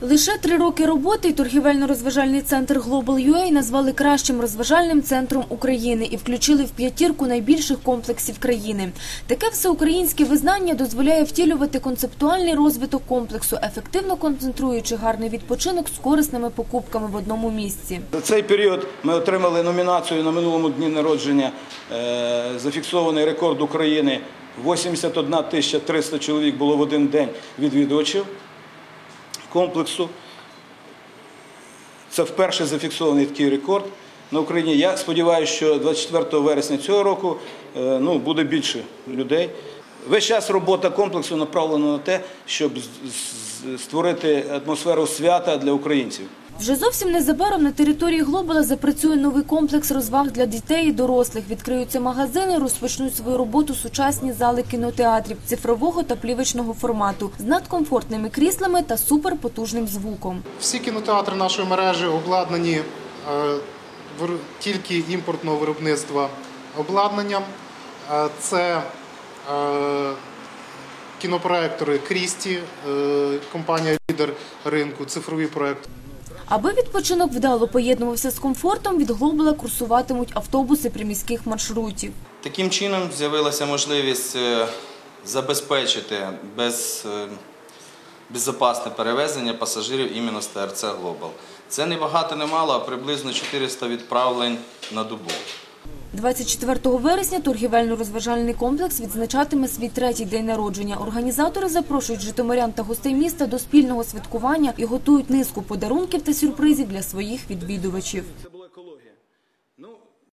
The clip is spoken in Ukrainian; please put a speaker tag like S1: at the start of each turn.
S1: Лише три роки роботи торгівельно-розважальний центр Global UA назвали кращим розважальним центром України і включили в п'ятірку найбільших комплексів країни. Таке всеукраїнське визнання дозволяє втілювати концептуальний розвиток комплексу, ефективно концентруючи гарний відпочинок з корисними покупками в одному місці.
S2: За цей період ми отримали номінацію на минулому дні народження. е, Зафіксований рекорд України. 81 тисяча 300 чоловік було в один день відвідувачів комплексу. Це вперше зафіксований такий рекорд на Україні. Я сподіваюся, що 24 вересня цього року е, ну, буде більше людей. Весь час робота комплексу направлена на те, щоб створити атмосферу свята для українців.
S1: Вже зовсім незабаром на території Глобала запрацює новий комплекс розваг для дітей і дорослих. Відкриються магазини, розпочнуть свою роботу сучасні зали кінотеатрів цифрового та плівочного формату з надкомфортними кріслами та суперпотужним звуком.
S3: Всі кінотеатри нашої мережі обладнані е, тільки імпортного виробництва обладнанням. Е, Це е, кінопроектори Крісті, компанія лідер ринку, цифрові проекти.
S1: Аби відпочинок вдало поєднувався з комфортом, від Глобала курсуватимуть автобуси приміських маршрутів.
S4: Таким чином з'явилася можливість е, забезпечити без, е, безпечне перевезення пасажирів іменно з ТРЦ Глобал. Це не багато, не мало, а приблизно 400 відправлень на добу.
S1: 24 вересня торгівельно-розважальний комплекс відзначатиме свій третій день народження. Організатори запрошують житомирян та гостей міста до спільного святкування і готують низку подарунків та сюрпризів для своїх відвідувачів.